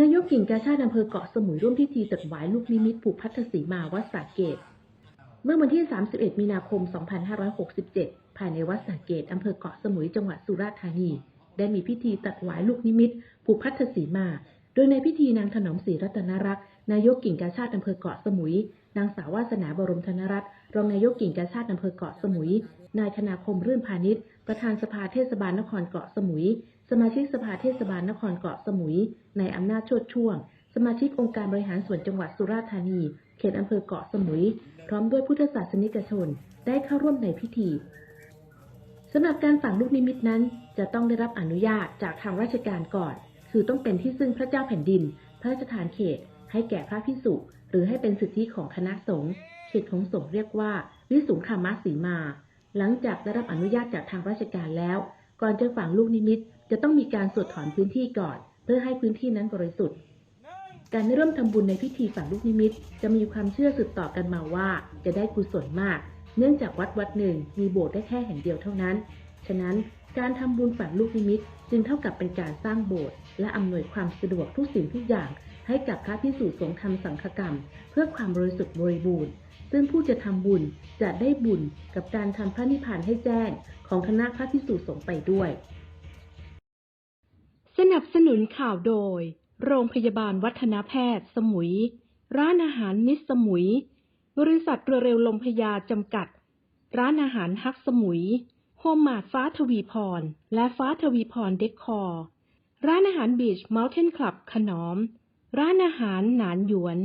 นายกกิ่งกาชาติอำเภอเกาะสมุยร่วมพิธีตัดหวายลูกนิมิตผูกพัทธสีมาวัดสาเกต เมื่อวันที่ 31 มีนาคม 2567 ภายในวัดสาเกตอำเภอเกาะสมุยจังหวัดสุราษฎร์ธานี ได้มีพิธีตัดหวายลูกนิมิตผูกพัทธสีมา โดยในพิธีนางถนอมศรีรัตนรักษ์นายกกิ่งกาชาติอำเภอเกาะสมุย นางสาววาสนาบรมธนรัตน์รองนายกกิ่งกาชาติอำเภอเกาะสมุย นายธนาคมรื่นพาณิชย์ประธานสภาเทศบาลนครเกาะสมุย สมาชิกสภาเทศบาลนครเกาะสมุยในอำนาจชดช่วง สมาชิกองค์การบริหารส่วนจังหวัดสุราษฎร์ธานี เขตอำเภอเกาะสมุย พร้อมด้วยพุทธศาสนิกชน ได้เข้าร่วมในพิธีสำหรับการฝังลูกนิมิตนั้น จะต้องได้รับอนุญาตจากทางราชการก่อน คือต้องเป็นที่ซึ่งพระเจ้าแผ่นดิน พระราชทานเขต ให้แก่พระพิสุหรือให้เป็นสิทธิของคณะสงฆ์เขตของสงฆ์เรียกว่า วิสุงคามสีมา หลังจากได้รับอนุญาตจากทางราชการแล้ว ก่อนจะฝังลูกนิมิต จะต้องมีการสวดถอนพื้นที่ก่อน เพื่อให้พื้นที่นั้นบริสุทธิ์การได้ร่วมทำบุญในพิธีฝังลูกนิมิต จะมีความเชื่อสืบต่อกันมาว่า จะได้กุศลมาก เนื่องจากวัดวัดหนึ่งมีโบสถ์ได้แค่แห่งเดียวเท่านั้น ฉะนั้น การทำบุญฝังลูกนิมิตจึงเท่ากับเป็นการสร้างโบสถ์และอำนวยความสะดวกทุกสิ่งทุกอย่าง ให้กับพระพิสุสงฆ์ทำสังฆกรรม เพื่อความบริสุทธิ์บริบูรณ์ ซึ่งผู้จะทำบุญจะได้บุญกับการทำพระนิพพานให้แจ้งของคณะพระพิสุสงฆ์ไปด้วย สนับสนุนข่าวโดย โรงพยาบาลวัฒนแพทย์ สมุย ร้านอาหารมิสสมุย บริษัทเรือเร็วลมพยาจำกัด ร้านอาหารฮักสมุย โฮมมาดฟ้าทวีพร และฟ้าทวีพรเด็กคอร์ ร้านอาหารบีชเมลเทนคลับขนอม ร้านอาหารหนานหยวน